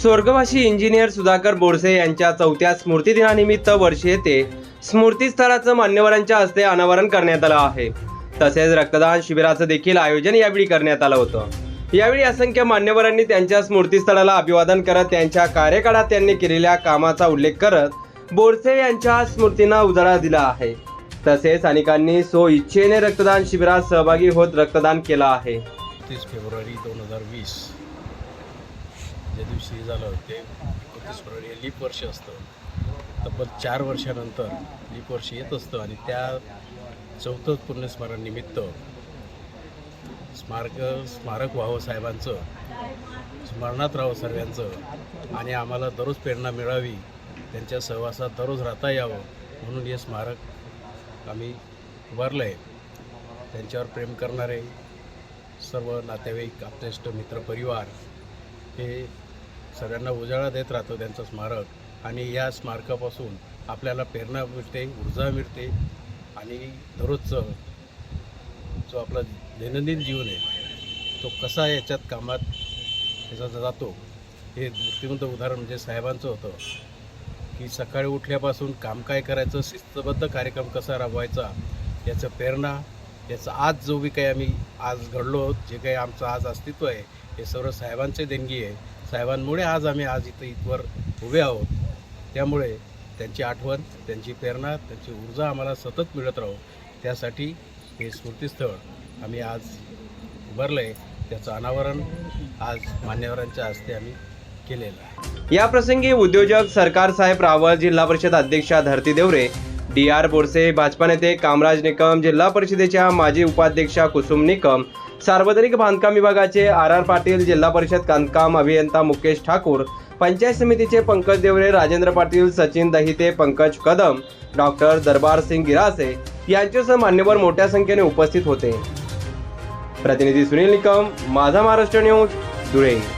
स्वर्गवासी इंजिनियर सुधाकर बोरसे यांच्या चौथ्या स्मृतिदिनानिमित्त वर्षी येथे स्मृतीस्थळाचं मान्यवरांच्या हस्ते अनावरण करण्यात आलं आहे. तसेच रक्तदान शिबिराचं देखील आयोजन यावेळी करण्यात आलं होतं. यावेळी असंख्य मान्यवरांनी त्यांच्या स्मृतीस्थळाला अभिवादन करत त्यांच्या कार्यकाळात त्यांनी केलेल्या कामाचा उल्लेख करत बोरसे यांच्या स्मृतींना उजाळा दिला आहे. तसेच अनेकांनी स्व इच्छेने रक्तदान शिबिरात सहभागी होत रक्तदान केलं आहे. तीस फेब्रुवारी दोन हजार वीस. ज्या दिवशी झालं ते एकोणतीस फेब्रुवारी हे लीप वर्ष असतं. तब्बल चार वर्षानंतर लीप वर्ष येत असतं आणि त्या चौथं पुण्यस्मरणनिमित्त स्मारक स्मारक व्हावं साहेबांचं स्मरणात राहावं सर्वांचं आणि आम्हाला दररोज प्रेरणा मिळावी त्यांच्या सहवासात दररोज राहता यावं म्हणून हे स्मारक आम्ही उभारलं आहे त्यांच्यावर प्रेम करणारे सर्व नातेवाईक आपतेष्ट मित्रपरिवार हे सगळ्यांना उजाळा देत राहतो त्यांचं स्मारक. आणि या स्मारकापासून आपल्याला प्रेरणा मिळते ऊर्जा मिळते. आणि दररोजचं जो आपला दैनंदिन जीवन आहे तो कसा याच्यात कामात त्याचा जातो हे मूर्तिमंत उदाहरण म्हणजे साहेबांचं होतं की सकाळी उठल्यापासून काम काय करायचं शिस्तबद्ध कार्यक्रम कसा राबवायचा याचं प्रेरणा याचा आज जो बी काही आम्ही आज घडलो आहोत जे काही आमचं आज अस्तित्व आहे हे सर्व साहेबांचे देणगी आहे. साहेबांमुळे आज आम्ही आज इथं इथवर उभे आहोत. त्यामुळे त्यांची आठवण त्यांची प्रेरणा त्यांची ऊर्जा आम्हाला सतत मिळत राहो. त्यासाठी हे स्मृतीस्थळ आम्ही आज उभारलं आहे त्याचं अनावरण आज मान्यवरांच्या हस्ते आम्ही केलेलं आहे. या प्रसंगी उद्योजक सरकार साहेब रावळ जिल्हा परिषद अध्यक्षा धरती देवरे डी आर बोरसे भाजपा नेते कामराज निकम जिल्हा परिषदेच्या माजी उपाध्यक्षा कुसुम निकम सार्वजनिक बांधकाम विभागाचे आर आर पाटील जिल्हा परिषद बांधकाम अभियंता मुकेश ठाकूर पंचायत समितीचे पंकज देवरे राजेंद्र पाटील सचिन दहिते पंकज कदम डॉक्टर दरबार सिंग गिरासे यांच्यासह मान्यवर मोठ्या संख्येने उपस्थित होते. प्रतिनिधी सुनील निकम माझा महाराष्ट्र न्यूज धुळे.